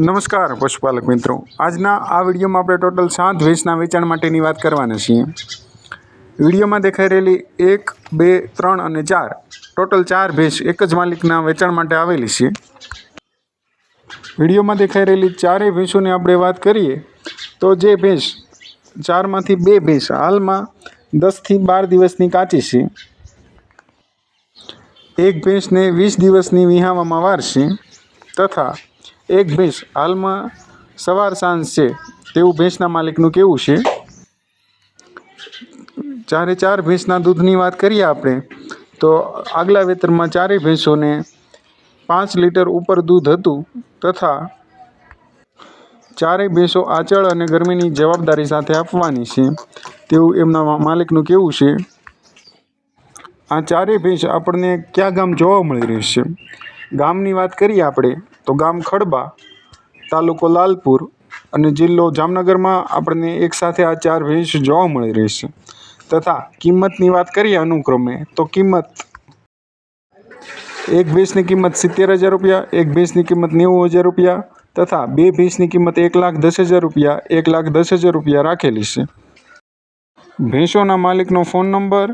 નમસ્કાર, પશુપાલક મિત્રો. આજના આ વિડીયોમાં આપણે ટોટલ સાત ભેંસના વેચાણ માટેની વાત કરવાના છીએ. વિડીયોમાં દેખાઈ રહેલી એક, બે, ત્રણ અને ચાર. ટોટલ ચાર ભેંસ એક જ માલિકના વેચાણ માટે આવેલી છે. વિડીયોમાં દેખાઈ રહેલી ચારેય ભેંસોની આપણે વાત કરીએ, તો જે ભેંસ ચારમાંથી બે ભેંસ હાલમાં દસથી બાર દિવસની કાચી છે. એક ભેંસને વીસ દિવસની વિહાવામાં વાર તથા એક ભેંસ હાલમાં સવાર સાંજ છે, તેવું ભેંસના માલિકનું કેવું છે? ચારે ચાર ભેંસના દૂધની વાત કરીએ આપણે, તો આગલા વેતરમાં ચારેય ભેંસોને પાંચ લીટર ઉપર દૂધ હતું તથા ચારેય ભેંસો આચળ અને ગરમીની જવાબદારી સાથે આપવાની છે, તેવું એમના માલિકનું કેવું છે? આ ચારેય ભેંસ આપણને કયા ગામ જોવા મળી રહી છે? ગામની વાત કરીએ આપણે તો ગામ ખડબા, તાલુકો લાલપુર અને જિલ્લો જામનગરમાં આપણને એક સાથે આ ચાર ભેંસ જોવા મળી રહી છે. તથા કિંમતની વાત કરીએ અનુક્રમે, તો કિંમત એક ભેંસની કિંમત સિત્તેર હજાર રૂપિયા, એક ભેંસની કિંમત નેવું હજાર રૂપિયા તથા બે ભેંસની કિંમત એક લાખ દસ હજાર રૂપિયા, એક લાખ દસ હજાર રૂપિયા રાખેલી છે. ભેંસોના માલિકનો ફોન નંબર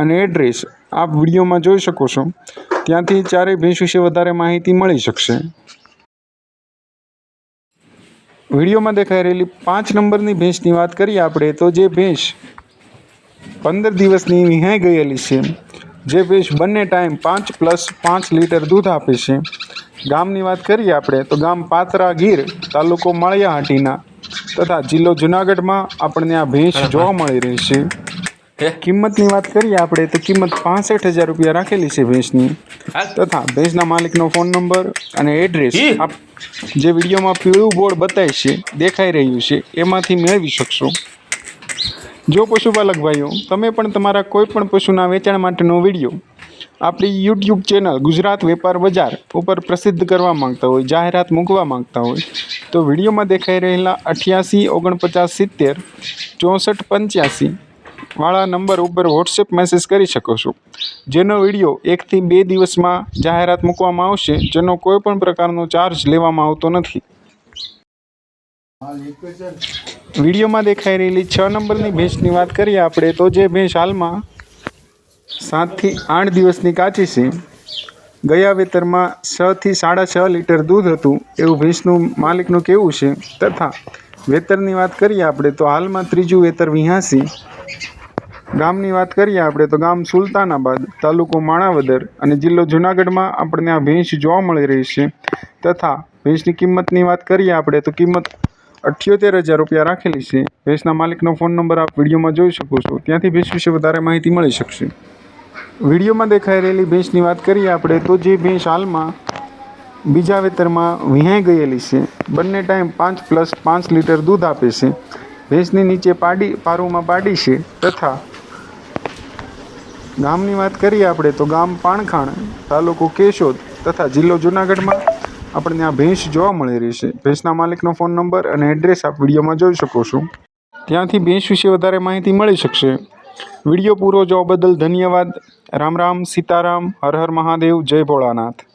અને એડ્રેસ આપ વિડીયોમાં જોઈ શકો છો. ત્યાંથી ચારેય ભેંસ વિશે વધારે માહિતી મળી શકશે. વિડીયોમાં દેખાઈ રહેલી પાંચ નંબરની ભેંસની વાત કરીએ આપણે, તો જે ભેંસ પંદર દિવસની વિહાઈ ગયેલી છે, જે ભેંસ બંને ટાઈમ પાંચ પ્લસ પાંચ લીટર દૂધ આપે છે. ગામની વાત કરીએ આપણે, તો ગામ પાત્રા ગીર તાલુકો માળિયાહાટીના તથા જિલ્લો જુનાગઢમાં આપણને આ ભેંસ જોવા મળી રહી છે. કિંમતની વાત કરીએ આપણે તો કિંમત પાસઠ હજાર રૂપિયા રાખેલી છે ભેંસની. તથા ભેંસના માલિકનો ફોન નંબર અને એડ્રેસ આપ જે વિડીયોમાં પીળું બોર્ડ બતાય છે દેખાઈ રહ્યું છે એમાંથી મેળવી શકશો. જો પશુપાલક ભાઈઓ તમે પણ તમારા કોઈ પણ પશુના વેચાણ માટેનો વીડિયો આપણી યુટ્યુબ ચેનલ ગુજરાત વેપાર બજાર ઉપર પ્રસિદ્ધ કરવા માંગતા હોય જાહેરાત મૂકવા માંગતા હોય તો વિડીયોમાં દેખાઈ રહેલા અઠ્યાસી ઓગણપચાસ સિત્તેર ચોસઠ પંચ્યાસી વાળા નંબર ઉપર વોટ્સએપ મેસેજ કરી શકો છો. જેનો વીડિયો એકથી બે દિવસમાં જાહેરાત મૂકવામાં આવશે, જેનો કોઈ પણ પ્રકારનો ચાર્જ લેવામાં આવતો નથી. વિડીયોમાં દેખાઈ રહેલી છ નંબરની ભેંસની વાત કરીએ આપણે, તો જે ભેંસ હાલમાં સાતથી આઠ દિવસની કાચી છે. ગયા વેતરમાં છથી સાડા છ લીટર દૂધ હતું, એવું ભેંસનું માલિકનું કેવું છે. તથા વેતરની વાત કરીએ આપણે, તો હાલમાં ત્રીજું વેતર વિહાસી. ગામની વાત કરીએ આપણે તો ગામ સુલતાનાબાદ, તાલુકો માણાવદર અને જિલ્લો જુનાગઢમાં આપણને આ ભેંસ જોવા મળી રહી છે. તથા ભેંસની કિંમતની વાત કરીએ આપણે તો કિંમત અઠ્યોતેર હજાર રૂપિયા રાખેલી છે. ભેંસના માલિકનો ફોન નંબર આપ વિડીયોમાં જોઈ શકો છો. ત્યાંથી ભેંસ વિશે વધારે માહિતી મળી શકશે. વિડીયોમાં દેખાઈ રહેલી ભેંસની વાત કરીએ આપણે તો જે ભેંસ હાલમાં બીજા વેતરમાં વિહાઈ ગયેલી છે. બંને ટાઈમ પાંચ પ્લસ પાંચ લીટર દૂધ આપે છે. ભેંસની નીચે પાડી, પારુમાં પાડી છે. તથા ગામની વાત કરીએ આપણે તો ગામ પાણખાણ, તાલુકો કેશોદ તથા જિલ્લો જુનાગઢમાં આપણને આ ભેંસ જોવા મળી રહી છે. ભેંસના માલિકનો ફોન નંબર અને એડ્રેસ આપ વિડીયોમાં જોઈ શકો છો. ત્યાંથી ભેંસ વિશે વધારે માહિતી મળી શકશે. વીડિયો પૂરો જોવા બદલ ધન્યવાદ. રામ રામ, સીતારામ, હર હર મહાદેવ, જય ભોળાનાથ.